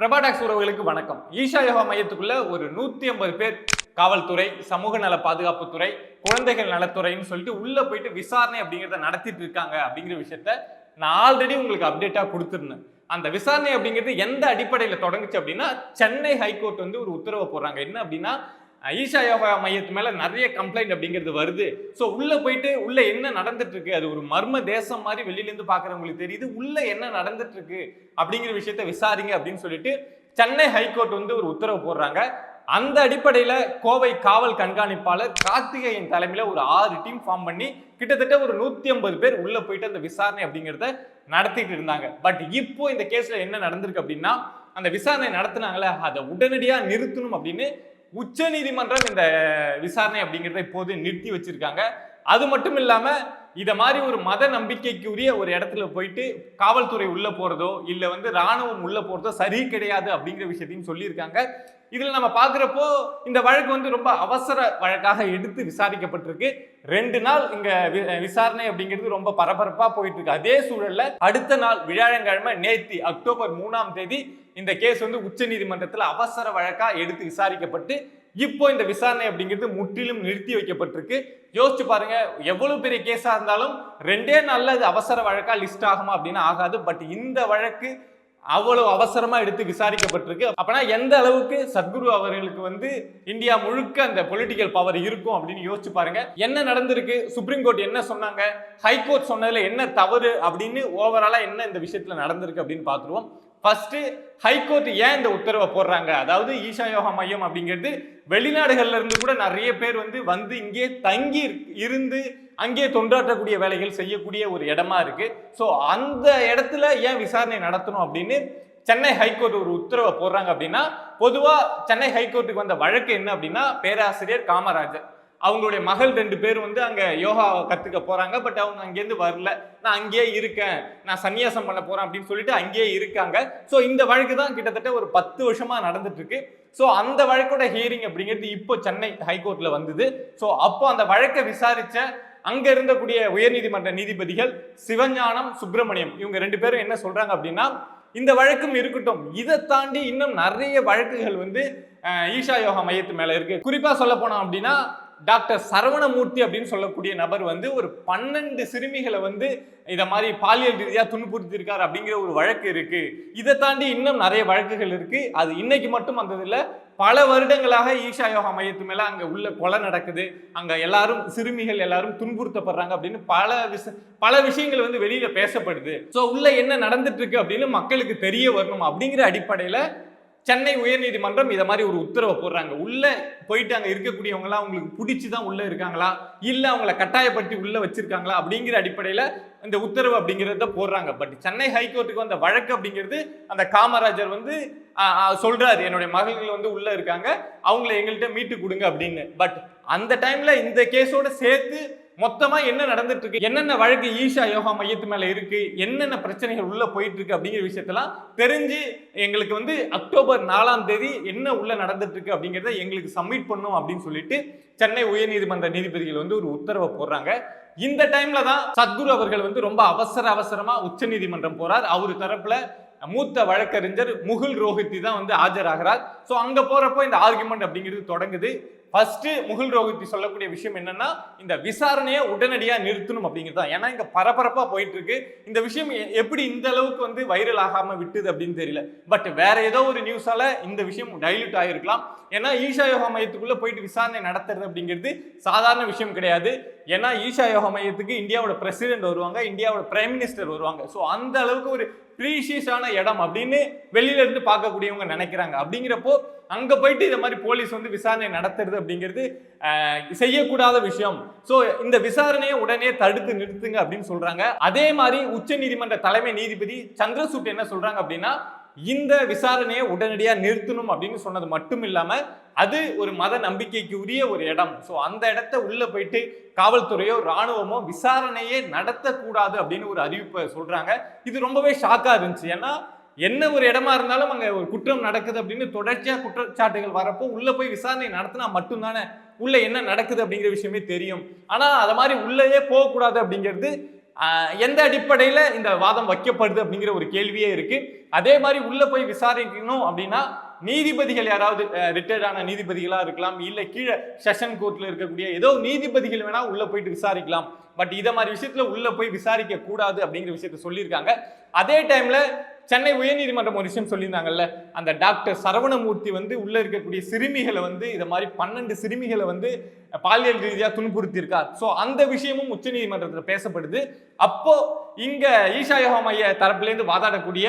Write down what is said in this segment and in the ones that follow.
பிரபாடாக்ஸ் உறவுகளுக்கு வணக்கம். ஈஷா யோகா மையத்துக்குள்ள ஒரு நூத்தி ஐம்பது பேர் காவல்துறை சமூக நல பாதுகாப்புத்துறை குழந்தைகள் நலத்துறைன்னு சொல்லிட்டு உள்ள போயிட்டு விசாரணை அப்படிங்கிறத நடத்திட்டு இருக்காங்க அப்படிங்கிற விஷயத்த நான் ஆல்ரெடி உங்களுக்கு அப்டேட்டா கொடுத்துருந்தேன். அந்த விசாரணை அப்படிங்கிறது எந்த அடிப்படையில் தொடங்குச்சு அப்படின்னா சென்னை ஹைகோர்ட் வந்து ஒரு உத்தரவை போடுறாங்க. என்ன அப்படின்னா ஈஷா யோகா மையத்து மேலே நிறைய கம்ப்ளைண்ட் அப்படிங்கிறது வருது. ஸோ உள்ளே போயிட்டு உள்ளே என்ன நடந்துட்டுருக்கு? அது ஒரு மர்ம தேசம் மாதிரி வெளியிலேருந்து பார்க்குறவங்களுக்கு தெரியுது. உள்ளே என்ன நடந்துட்டுருக்கு அப்படிங்கிற விஷயத்த விசாரிங்க அப்படின்னு சொல்லிட்டு சென்னை ஹைகோர்ட் வந்து ஒரு உத்தரவு போடுறாங்க. அந்த அடிப்படையில் கோவை காவல் கண்காணிப்பாளர் கார்த்திகேயன் தலைமையில் ஒரு ஆறு டீம் ஃபார்ம் பண்ணி கிட்டத்தட்ட ஒரு நூற்றி ஐம்பது பேர் உள்ளே போயிட்டு அந்த விசாரணை அப்படிங்கிறத நடத்திட்டு இருந்தாங்க. பட் இப்போ இந்த கேஸில் என்ன நடந்திருக்கு அப்படின்னா அந்த விசாரணை நடத்துனாங்களே அதை உடனடியாக நிறுத்தணும் அப்படின்னு உச்ச நீதிமன்றம் இந்த விசாரணை அப்படிங்கிறத இப்போது நிறுத்தி வச்சிருக்காங்க. அது மட்டும் இல்லாம இத மாதிரி ஒரு மத நம்பிக்கைக்குரிய ஒரு இடத்துல போயிட்டு காவல்துறை உள்ள போறதோ இல்ல வந்து ராணுவம் உள்ள போறதோ சரி கிடையாது அப்படிங்கிற விஷயத்தையும் சொல்லியிருக்காங்க. இதில் நம்ம பார்க்குறப்போ இந்த வழக்கு வந்து ரொம்ப அவசர வழக்காக எடுத்து விசாரிக்கப்பட்டிருக்கு. ரெண்டு நாள் இங்கே வி- விசாரணை அப்படிங்கிறது ரொம்ப பரபரப்பாக போயிட்டு இருக்கு அதே சூழலில் அடுத்த நாள் வியாழக்கிழமை நேத்தி அக்டோபர் மூணாம் தேதி இந்த கேஸ் வந்து உச்சநீதிமன்றத்தில் அவசர வழக்காக எடுத்து விசாரிக்கப்பட்டு இப்போ இந்த விசாரணை அப்படிங்கிறது முற்றிலும் நிறுத்தி வைக்கப்பட்டிருக்கு. யோசிச்சு பாருங்க எவ்வளவு பெரிய கேஸாக இருந்தாலும் ரெண்டே நாளில் அது அவசர வழக்காக லிஸ்ட் ஆகுமா அப்படின்னு ஆகாது. பட் இந்த வழக்கு அவ்வளவு அவசரமாக எடுத்து விசாரிக்கப்பட்டிருக்கு. அப்போனா எந்த அளவுக்கு சத்குரு அவர்களுக்கு வந்து இந்தியா முழுக்க அந்த பொலிட்டிக்கல் பவர் இருக்கும் அப்படின்னு யோசிச்சு பாருங்க. என்ன நடந்திருக்கு? சுப்ரீம் கோர்ட் என்ன சொன்னாங்க? ஹைகோர்ட் சொன்னதில் என்ன தவறு அப்படின்னு ஓவராலாக என்ன இந்த விஷயத்துல நடந்திருக்கு அப்படின்னு பார்த்துருவோம். ஃபர்ஸ்ட் ஹைகோர்ட் ஏன் இந்த உத்தரவை போடுறாங்க? அதாவது ஈஷா யோகா மையம் அப்படிங்கிறது வெளிநாடுகள்ல இருந்து கூட நிறைய பேர் வந்து வந்து இங்கே தங்கி இருந்து அங்கே தொண்டாற்றக்கூடிய வேலைகள் செய்யக்கூடிய ஒரு இடமா இருக்கு. ஸோ அந்த இடத்துல ஏன் விசாரணை நடத்தணும் அப்படின்னு சென்னை ஹைகோர்ட் ஒரு உத்தரவை போடுறாங்க அப்படின்னா பொதுவாக சென்னை ஹைகோர்ட்டுக்கு வந்த வழக்கு என்ன அப்படின்னா பேராசிரியர் காமராஜர். அவங்களுடைய மகள் ரெண்டு பேர் வந்து அங்கே யோகா கற்றுக்க போகிறாங்க பட் அவங்க அங்கேருந்து வரல. நான் அங்கேயே இருக்கேன். நான் சன்னியாசம் பண்ண போகிறேன் அப்படின்னு சொல்லிட்டு அங்கேயே இருக்காங்க. ஸோ இந்த வழக்கு தான் கிட்டத்தட்ட ஒரு பத்து வருஷமாக நடந்துட்டுருக்கு. ஸோ அந்த வழக்கோட ஹியரிங் அப்படிங்கிறது இப்போ சென்னை ஹைகோர்ட்டில் வந்தது. ஸோ அப்போ அந்த வழக்கை விசாரித்த அங்கே இருந்தக்கூடிய உயர்நீதிமன்ற நீதிபதிகள் சிவஞானம் சுப்பிரமணியம் இவங்க ரெண்டு பேரும் என்ன சொல்கிறாங்க அப்படின்னா இந்த வழக்கும் இருக்கட்டும். இதை தாண்டி இன்னும் நிறைய வழக்குகள் வந்து ஈஷா யோகா மையத்து மேல இருக்கு. குறிப்பா சொல்ல போனோம் அப்படின்னா டாக்டர் சரவணமூர்த்தி அப்படின்னு சொல்லக்கூடிய நபர் வந்து ஒரு பன்னெண்டு சிறுமிகளை வந்து இதை மாதிரி பாலியல் ரீதியாக துன்புறுத்திருக்கார் அப்படிங்கிற ஒரு வழக்கு இருக்கு. இதை தாண்டி இன்னும் நிறைய வழக்குகள் இருக்கு. அது இன்னைக்கு மட்டும் வந்ததில்ல. பல வருடங்களாக ஈஷா யோகா மையத்து மேல அங்க உள்ள கொலை நடக்குது. அங்க எல்லாரும் சிறுமிகள் எல்லாரும் துன்புறுத்தப்படுறாங்க அப்படின்னு பல விஷ பல விஷயங்கள் வந்து வெளியில பேசப்படுது. ஸோ உள்ள என்ன நடந்துட்டு இருக்கு அப்படின்னு மக்களுக்கு தெரிய வரணும் அப்படிங்கிற அடிப்படையில சென்னை உயர்நீதிமன்றம் இதை மாதிரி ஒரு உத்தரவை போடுறாங்க. உள்ள போயிட்டு அங்கே இருக்கக்கூடியவங்களாம் அவங்களுக்கு பிடிச்சி தான் உள்ளே இருக்காங்களா? இல்லை அவங்கள கட்டாயப்படுத்தி உள்ளே வச்சிருக்காங்களா? அப்படிங்கிற அடிப்படையில் இந்த உத்தரவு அப்படிங்கிறத போடுறாங்க. பட் சென்னை ஹைகோர்ட்டுக்கு வந்த வழக்கு அப்படிங்கிறது அந்த காமராஜர் வந்து ஆ, சொல்றாரு. என்னுடைய மகள்கள் வந்து உள்ள இருக்காங்க. அவங்கள எங்கள்கிட்ட மீட்டு கொடுங்க அப்படின்னு. பட் அந்த டைம்ல இந்த கேஸோட சேர்த்து மொத்தமா என்ன நடந்துட்டு இருக்கு என்னென்ன வழக்கு ஈஷா யோகா மையத்து மேல இருக்கு? என்னென்ன பிரச்சனைகள் உள்ள போயிட்டு இருக்கு அப்படிங்கிற விஷயத்தெல்லாம் தெரிஞ்சு எங்களுக்கு வந்து அக்டோபர் நாலாம் தேதி என்ன உள்ள நடந்துட்டு இருக்கு அப்படிங்கிறத எங்களுக்கு சப்மிட் பண்ணும் அப்படின்னு சொல்லிட்டு சென்னை உயர்நீதிமன்ற நீதிபதிகள் வந்து ஒரு உத்தரவை போடுறாங்க. இந்த டைம்ல தான் சத்குரு அவர்கள் வந்து ரொம்ப அவசர அவசரமா உச்ச நீதிமன்றம் போறார். அவர் தரப்புல மூத்த வழக்கறிஞர் முகுல் ரோஹித்தி தான் வந்து ஆஜராகிறார். ஸோ அங்கே போகிறப்போ இந்த ஆர்குமெண்ட் அப்படிங்கிறது தொடங்குது. ஃபர்ஸ்ட் முகுல் ரோஹித்தி சொல்லக்கூடிய விஷயம் என்னன்னா இந்த விசாரணையை உடனடியாக நிறுத்தணும் அப்படிங்கிறது தான். ஏன்னா இங்கே பரபரப்பாக போயிட்டு இருக்கு இந்த விஷயம் எப்படி இந்த அளவுக்கு வந்து வைரல் ஆகாமல் விட்டுது அப்படின்னு தெரியல. பட் வேற ஏதோ ஒரு நியூஸால இந்த விஷயம் டைல்யூட் ஆகிருக்கலாம் ஏன்னா ஈஷா யோகா மையத்துக்குள்ளே போயிட்டு விசாரணை நடத்துறது அப்படிங்கிறது சாதாரண விஷயம் கிடையாது. ஏன்னா ஈஷா யோகா மையத்துக்கு இந்தியாவோட பிரசிடென்ட் வருவாங்க இந்தியாவோட பிரைம் மினிஸ்டர் வருவாங்க. ஸோ அந்த அளவுக்கு ஒரு ப்ரீஷியஸான இடம் அப்படின்னு வெளியில இருந்து பார்க்கக்கூடியவங்க நினைக்கிறாங்க. அப்படிங்கிறப்போ அங்க போயிட்டு இந்த மாதிரி போலீஸ் வந்து விசாரணை நடத்துறது அப்படிங்கிறது செய்யக்கூடாத விஷயம். ஸோ இந்த விசாரணையை உடனே தடுத்து நிறுத்துங்க அப்படின்னு சொல்றாங்க. அதே மாதிரி உச்ச நீதிமன்ற தலைமை நீதிபதி சந்திரசூட் என்ன சொல்றாங்க அப்படின்னா இந்த விசாரணையை உடனடியா நிறுத்தணும் அப்படின்னு சொன்னது மட்டும் இல்லாம அது ஒரு மத நம்பிக்கைக்கு உரிய ஒரு இடம். ஸோ அந்த இடத்த உள்ள போயிட்டு காவல்துறையோ ராணுவமோ விசாரணையே நடத்தக்கூடாது அப்படின்னு ஒரு அறிவிப்பை சொல்றாங்க. இது ரொம்பவே ஷாக்கா இருந்துச்சு. ஏன்னா என்ன ஒரு இடமா இருந்தாலும் அங்கே ஒரு குற்றம் நடக்குது அப்படின்னு தொடர்ச்சியாக குற்றச்சாட்டுகள் வரப்போ உள்ள போய் விசாரணை நடத்தினா மட்டும்தானே? உள்ள என்ன நடக்குது அப்படிங்கிற விஷயமே தெரியும். ஆனால் அதை மாதிரி உள்ளேயே போகக்கூடாது அப்படிங்கிறது எந்த அடிப்படையில் இந்த வாதம் வைக்கப்படுது அப்படிங்கிற ஒரு கேள்வியே இருக்கு. அதே மாதிரி உள்ள போய் விசாரிக்கணும் அப்படின்னா நீதிபதிகள் யாராவது ரிட்டையர்ட் ஆன இருக்கலாம் இல்லை கீழே செஷன் கோர்ட்டில் இருக்கக்கூடிய ஏதோ நீதிபதிகள் வேணால் உள்ளே போயிட்டு விசாரிக்கலாம். பட் இதை மாதிரி விஷயத்தில் உள்ளே போய் விசாரிக்க கூடாது அப்படிங்கிற விஷயத்த சொல்லியிருக்காங்க. அதே டைமில் சென்னை உயர்நீதிமன்றம் ஒரு விஷயம் சொல்லியிருந்தாங்கல்ல அந்த டாக்டர் சரவணமூர்த்தி வந்து உள்ளே இருக்கக்கூடிய சிறுமிகளை வந்து இதை மாதிரி பன்னெண்டு சிறுமிகளை வந்து பாலியல் ரீதியாக துன்புறுத்தியிருக்கார். ஸோ அந்த விஷயமும் உச்சநீதிமன்றத்தில் பேசப்படுது. அப்போ இங்கே ஈஷா யோகா மைய தரப்புலேருந்து வாதாடக்கூடிய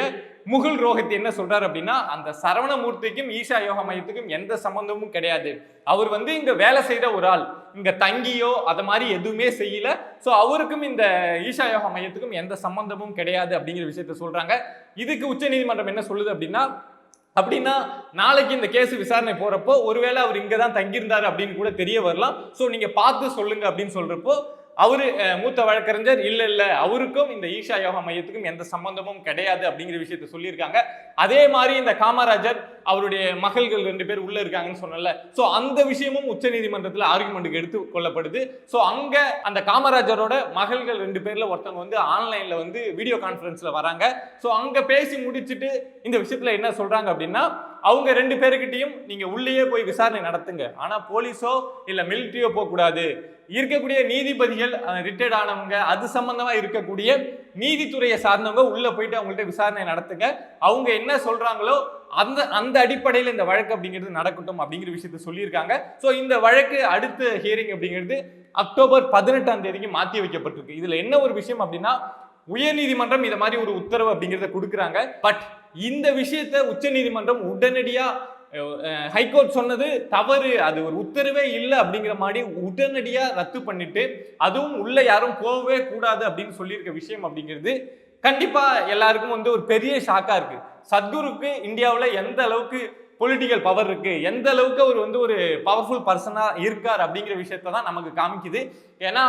முகுல் ரோஹித் என்ன சொல்றாரு அப்படின்னா அந்த சரவணமூர்த்திக்கும் ஈஷா யோகா மையத்துக்கும் எந்த சம்பந்தமும் கிடையாது. அவர் வந்து இங்க வேலை செய்கிற ஒரு ஆள். இங்கே தங்கியோ அது மாதிரி எதுவுமே செய்யல. ஸோ அவருக்கும் இந்த ஈஷா யோகா மையத்துக்கும் எந்த சம்பந்தமும் கிடையாது அப்படிங்கிற விஷயத்த சொல்கிறாங்க இதுக்கு உச்சநீதிமன்றம் என்ன சொல்லுது அப்படின்னா அப்படின்னா நாளைக்கு இந்த கேஸ் விசாரணை போகிறப்போ ஒருவேளை அவர் இங்கே தான் தங்கியிருந்தார் அப்படின்னு கூட தெரிய வரலாம். ஸோ நீங்கள் பார்த்து சொல்லுங்க அப்படின்னு சொல்கிறப்போ அவரு மூத்த வழக்கறிஞர். இல்ல இல்ல அவருக்கும் இந்த ஈஷா யோகா மையத்துக்கும் எந்த சம்பந்தமும் கிடையாது அப்படிங்கிற விஷயத்த சொல்லியிருக்காங்க. அதே மாதிரி இந்த காமராஜர் அவருடைய மகள்கள் ரெண்டு பேர் உள்ள இருக்காங்கன்னு சொன்னல சோ அந்த விஷயமும் உச்சநீதிமன்றத்துல ஆர்குமெண்ட்டுக்கு எடுத்து கொள்ளப்படுது. சோ அங்க அந்த காமராஜரோட மகள்கள் ரெண்டு பேர்ல ஒருத்தவங்க வந்து ஆன்லைன்ல வந்து வீடியோ கான்ஃபரன்ஸ்ல வராங்க. சோ அங்க பேசி முடிச்சுட்டு இந்த விஷயத்துல என்ன சொல்றாங்க அப்படின்னா அவங்க ரெண்டு பேருக்கிட்டையும் நீங்க உள்ளேயே போய் விசாரணை நடத்துங்க. ஆனா போலீஸோ இல்ல மிலிட்டரியோ போக கூடாது இருக்கக்கூடிய நீதிபதிகள் ரிட்டையர்ட் ஆனவங்க அது சம்பந்தமா இருக்கக்கூடிய நீதித்துறையை சார்ந்தவங்க உள்ள போயிட்டு அவங்கள்ட்ட விசாரணை நடத்துங்க. அவங்க என்ன சொல்றாங்களோ அந்த அந்த அடிப்படையில் இந்த வழக்கு அப்படிங்கிறது நடக்கட்டும் அப்படிங்கிற விஷயத்த சொல்லியிருக்காங்க. ஸோ இந்த வழக்கு அடுத்த ஹியரிங் அப்படிங்கிறது அக்டோபர் பதினெட்டாம் தேதிக்கு மாற்றி வைக்கப்பட்டிருக்கு. இதுல என்ன ஒரு விஷயம் அப்படின்னா உயர்நீதிமன்றம் இதை மாதிரி ஒரு உத்தரவு அப்படிங்கிறத கொடுக்குறாங்க. பட் இந்த விஷயத்த உச்சநீதிமன்றம் உடனடியாக ஹைகோர்ட் சொன்னது தவறு. அது ஒரு உத்தரவே இல்லை அப்படிங்கிற மாதிரி உடனடியாக ரத்து பண்ணிட்டு அதுவும் உள்ள யாரும் போகவே கூடாது அப்படின்னு சொல்லியிருக்க விஷயம் அப்படிங்கிறது கண்டிப்பாக எல்லாருக்கும் வந்து ஒரு பெரிய ஷாக்காக இருக்கு. சத்குருக்கு இந்தியாவில் எந்த அளவுக்கு பொலிட்டிக்கல் பவர் இருக்கு எந்த அளவுக்கு அவர் வந்து ஒரு பவர்ஃபுல் பர்சனாக இருக்கார் அப்படிங்கிற விஷயத்த தான் நமக்கு காமிக்குது. ஏன்னா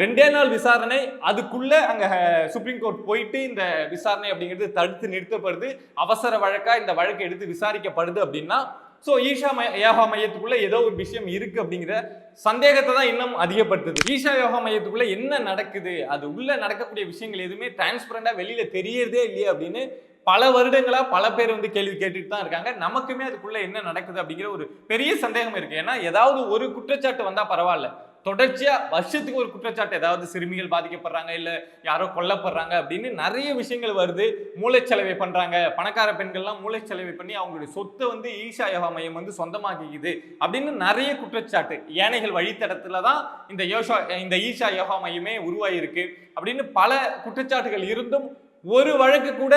ரெண்டே நாள் விசாரணை. அதுக்குள்ள அங்கே சுப்ரீம் கோர்ட் போயிட்டு இந்த விசாரணை அப்படிங்கிறது தடுத்து நிறுத்தப்படுது. அவசர வழக்காக இந்த வழக்கு எடுத்து விசாரிக்கப்படுது அப்படின்னா ஸோ ஈஷா மை யோகா மையத்துக்குள்ள ஏதோ ஒரு விஷயம் இருக்கு அப்படிங்கிற சந்தேகத்தை தான் இன்னும் அதிகப்படுத்துது. ஈஷா யோகா மையத்துக்குள்ள என்ன நடக்குது? அது உள்ள நடக்கக்கூடிய விஷயங்கள் எதுவுமே டிரான்ஸ்பரண்டா வெளியில தெரியறதே இல்லையே அப்படின்னு பல வருடங்களாக பல பேர் வந்து கேள்வி கேட்டுட்டு தான் இருக்காங்க. நமக்குமே அதுக்குள்ளே என்ன நடக்குது அப்படிங்கிற ஒரு பெரிய சந்தேகம் இருக்குது ஏன்னா ஏதாவது ஒரு குற்றச்சாட்டு வந்தால் பரவாயில்ல. தொடர்ச்சியாக வருஷத்துக்கு ஒரு குற்றச்சாட்டு ஏதாவது சிறுமிகள் பாதிக்கப்படுறாங்க இல்லை யாரோ கொல்லப்படுறாங்க அப்படின்னு நிறைய விஷயங்கள் வருது. மூளைச்சலவை பண்ணுறாங்க பணக்கார பெண்கள்லாம் மூளைச்சலவை பண்ணி அவங்களுடைய சொத்தை வந்து ஈஷா யோகா மையம் வந்து சொந்தமாக்கிக்குது அப்படின்னு நிறைய குற்றச்சாட்டு. யானைகள் வழித்தடத்தில் தான் இந்த யோஷா இந்த ஈஷா யோகா மையமே உருவாகியிருக்கு அப்படின்னு பல குற்றச்சாட்டுகள் இருந்தும் ஒரு வழக்கு கூட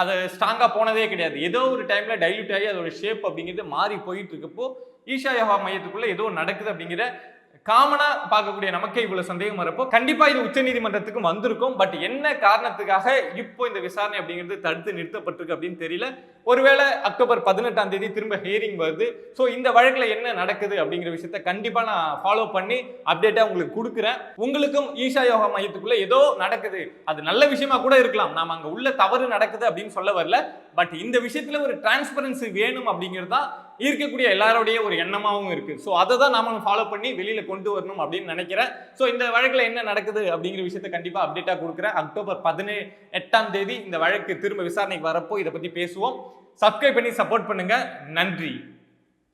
அது ஸ்ட்ராங்காக போனதே கிடையாது. ஏதோ ஒரு டைமில் டைல்யூட் ஆகி அதோட ஷேப் அப்படிங்கிறது மாறி போயிட்டு இருக்கப்போ ஈஷா யோகா மையத்துக்குள்ளே ஏதோ நடக்குது அப்படிங்கிற காமனா பார்க்கக்கூடிய நமக்கே இவ்வளவு சந்தேகம் வரப்போ கண்டிப்பா இது உச்ச நீதிமன்றத்துக்கும் வந்திருக்கும். பட் என்ன காரணத்துக்காக இப்போ இந்த விசாரணை அப்படிங்கிறது தடுத்து நிறுத்தப்பட்டிருக்கு அப்படின்னு தெரியல. ஒருவேளை அக்டோபர் பதினெட்டாம் தேதி திரும்ப ஹியரிங் வருது. ஸோ இந்த வழக்கில் என்ன நடக்குது அப்படிங்கிற விஷயத்த கண்டிப்பா நான் ஃபாலோ பண்ணி அப்டேட்டா உங்களுக்கு கொடுக்குறேன். உங்களுக்கும் ஈஷா யோகா மையத்துக்குள்ள ஏதோ நடக்குது. அது நல்ல விஷயமா கூட இருக்கலாம். நாம அங்க உள்ள தவறு நடக்குது அப்படின்னு சொல்ல வரல. பட் இந்த விஷயத்துல ஒரு டிரான்ஸ்பரன்சி வேணும் அப்படிங்கிறது தான் இருக்கக்கூடிய எல்லாரோடைய ஒரு எண்ணமாகவும் இருக்குது ஸோ அதை தான் நாம ஃபாலோ பண்ணி வெளியில் கொண்டு வரணும் அப்படின்னு நினைக்கிறேன். ஸோ இந்த வழக்கில் என்ன நடக்குது அப்படிங்கிற விஷயத்த கண்டிப்பாக அப்டேட்டாக கொடுக்குறேன். அக்டோபர் பதினே எட்டாம் தேதி இந்த வழக்கு திரும்ப விசாரணைக்கு வரப்போ இதை பற்றி பேசுவோம். சப்ஸ்கிரைப் பண்ணி சப்போர்ட் பண்ணுங்கள் நன்றி.